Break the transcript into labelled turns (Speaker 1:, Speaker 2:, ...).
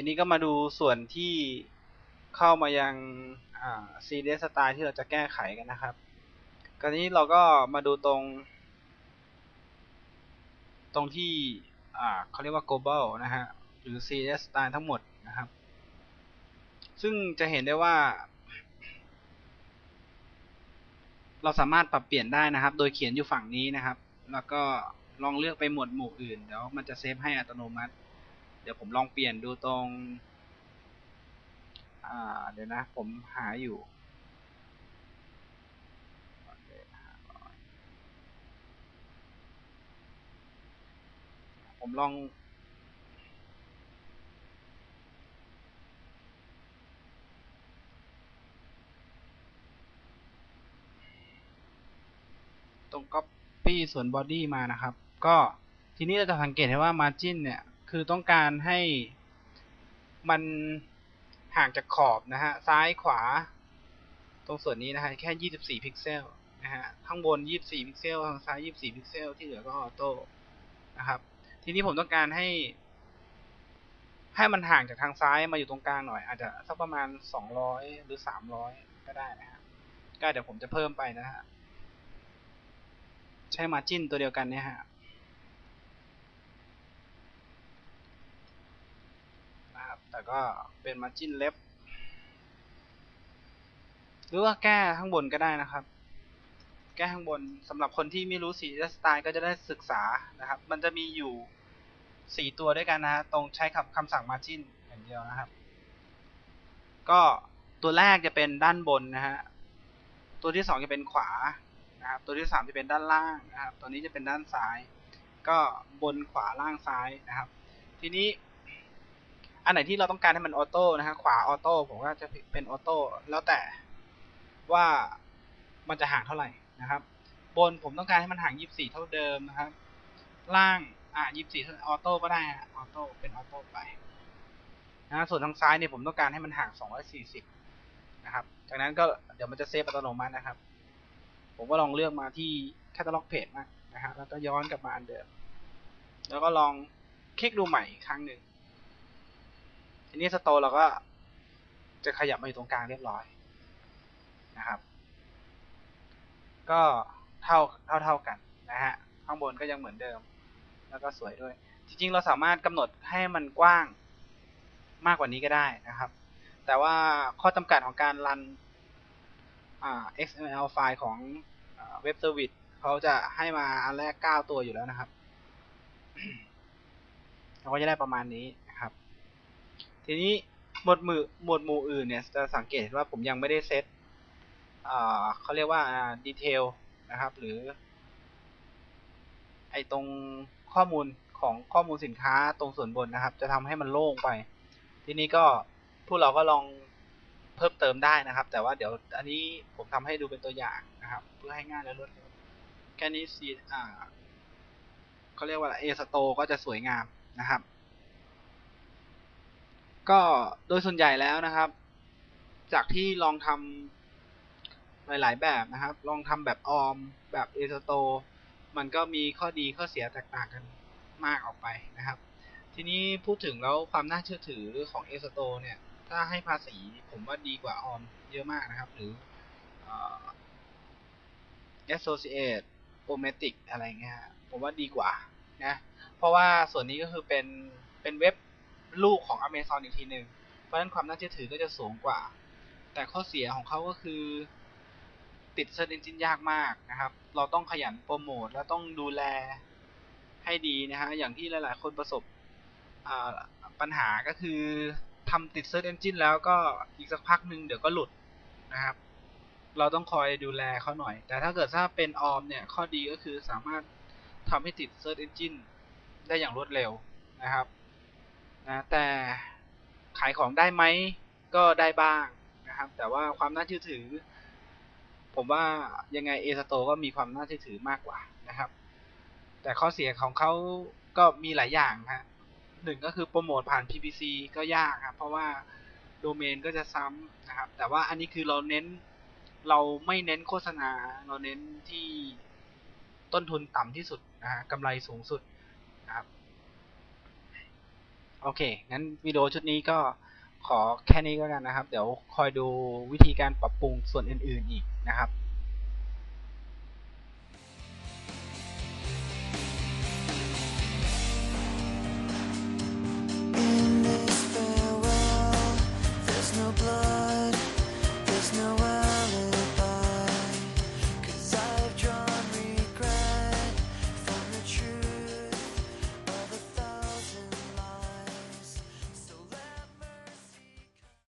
Speaker 1: ทีนี้ก็มาดูส่วนที่เข้ามายังซีเรียสไตล์ที่เราจะแก้ไขกันนะครับกรณีนี้เราก็มาดูตรง ตรงที่เขาเรียกว่า global นะฮะ หรือ CS style ทั้งหมดนะครับ ซึ่งจะเห็นได้ว่า เราสามารถปรับเปลี่ยนได้นะครับ โดยเขียนอยู่ฝั่งนี้นะครับ แล้วก็ลองเลือกไปหมวดหมู่อื่น เดี๋ยวมันจะเซฟให้อัตโนมัติ ดี๋ยวผมลองเปลี่ยนดูตรงอ่าเดี๋ยวนะ ผมหาอยู่ผมลอง ตรง copy ส่วน body มานะครับ ก็ทีนี้เราจะสังเกตเห็นว่า margin เนี่ย คือต้องการให้มันห่างจากขอบนะฮะ ซ้ายขวา ตรงส่วนนี้นะฮะ แค่ 24 พิกเซลนะฮะ ข้างบน 24 พิกเซล ทางซ้าย 24 พิกเซล ที่เหลือก็ออโต้นะครับ ทีนี้ผมต้องการให้ ให้มันห่างจากทางซ้ายมาอยู่ตรงกลางหน่อย อาจจะสักประมาณ 200 หรือ 300 ก็ได้นะฮะ ก็เดี๋ยวผมจะเพิ่มไปนะฮะ ใช้มาจิ้นตัวเดียวกันเนี่ยฮะนะครับ แต่ก็เป็นมาจิ้นเล็บหรือว่าแก้ข้างบนก็ได้นะครับ แก้ข้างบนสำหรับคนที่ไม่รู้สีสไตล์ก็จะได้ศึกษานะครับ มันจะมีอยู่สี่ตัวด้วยกันนะฮะตรงใช้คำคำสั่ง margin อย่างเดียวนะครับ ก็ตัวแรกจะเป็นด้านบนนะฮะ ตัวที่สองจะเป็นขวานะครับ ตัวที่สามจะเป็นด้านล่างนะครับ ตัวนี้จะเป็นด้านซ้าย ก็บนขวาล่างซ้ายนะครับ ทีนี้ อันไหนที่เราต้องการให้มันออโต้นะฮะขวาออโต้ผมก็จะเป็นออโต้แล้วแต่ว่ามันจะห่างเท่าไหร่นะครับ บนผมต้องการให้มันห่าง 24 เท่าเดิมนะครับ ล่างอะ24ออโต้ก็ได้ฮะออโต้เป็นออโต้ไปนะส่วนทางซ้ายเนี่ยผมต้องการให้มันห่าง 240 นะครับ จากนั้นก็เดี๋ยวมันจะเซฟอัตโนมัตินะครับ ผมก็ลองเลือกมาที่แคตตาล็อกเพจมานะฮะแล้วก็ย้อนกลับมาอันเดิม แล้วก็ลองคลิกดูใหม่อีกครั้งหนึ่ง ทีนี้สโตร์เราก็จะขยับมาอยู่ตรงกลางเรียบร้อยนะครับ ก็เท่าเท่าเท่ากันนะฮะข้างบนก็ยังเหมือนเดิม แล้วก็สวยด้วย จริงๆ เราสามารถกำหนดให้มันกว้างมากกว่านี้ก็ได้นะครับ แต่ว่าข้อจำกัดของการรัน XML ไฟล์ของเว็บเซอร์วิสเขาจะให้มาอันแรก 9 ตัวอยู่แล้วนะครับ เราก็จะได้ประมาณนี้ ทีนี้หมวดหมู่หมวดหมู่อื่นเนี่ยจะสังเกตเห็นว่าผมยังไม่ได้เซตเขาเรียกว่าดีเทลนะครับ หรือ ไอตรงข้อมูลของข้อมูลสินค้าตรงส่วนบนนะครับ จะทำให้มันโล่งไป ทีนี้ก็พวกเราก็ลองเพิ่มเติมได้นะครับ แต่ว่าเดี๋ยวอันนี้ผมทำให้ดูเป็นตัวอย่างนะครับ เพื่อให้ง่ายและรวดเร็วแค่นี้ซีอ่าเขาเรียกว่าเอสโตก็จะสวยงามนะครับ ก็โดยส่วนใหญ่แล้วนะครับ จากที่ลองทำหลาย ๆ แบบนะครับ ลองทำแบบออม แบบเอสโตมันก็มีข้อดีข้อเสียแตกต่างกันมากออกไปนะครับ ทีนี้พูดถึงแล้วความน่าเชื่อถือของเอสโตเนี่ย ถ้าให้ภาษีผมว่าดีกว่าออมเยอะมากนะครับ หรือ Associate o m a t i c อะไรเงี้ยผมว่าดีกว่านะ เพราะว่าส่วนนี้ก็คือเป็นเป็นเว็บ ลูกของ Amazon อีกทีหนึ่งเพราะฉะนั้นความน่าเชื่อถือก็จะสูงกว่า แต่ข้อเสียของเขาก็คือ ติด Search Engine ยากมากนะครับ เราต้องขยันโปรโมทแล้วต้องดูแลให้ดีนะฮะอย่างที่หลาย ๆ คนประสบปัญหาก็คือทำติด Search Engine แล้วก็อีกสักพักหนึ่งเดี๋ยวก็หลุดนะครับ เราต้องคอยดูแลเขาหน่อย แต่ถ้าเกิดถ้าเป็นออมเนี่ยข้อดีก็คือสามารถทำให้ติด Search Engine ได้อย่างรวดเร็วนะครับ นะแต่ขายของได้ไหมก็ได้บ้างนะครับ แต่ว่าความน่าเชื่อถือ ผมว่ายังไง A Store ก็มีความน่าเชื่อถือมากกว่านะครับ แต่ข้อเสียของเขาก็มีหลายอย่างครับหนึ่งก็คือโปรโมทผ่าน PPC ก็ยากครับเพราะว่าโดเมนก็จะซ้ำนะครับ แต่ว่าอันนี้คือเราเน้นเราไม่เน้นโฆษณา เราเน้นที่ต้นทุนต่ำที่สุดนะฮะกำไรสูงสุดนะครับ โอเค งั้นวิดีโอชุดนี้ก็ขอแค่นี้ก็แล้วกันนะครับ เดี๋ยวคอยดูวิธีการปรับปรุงส่วนอื่น ๆ อีกนะครับ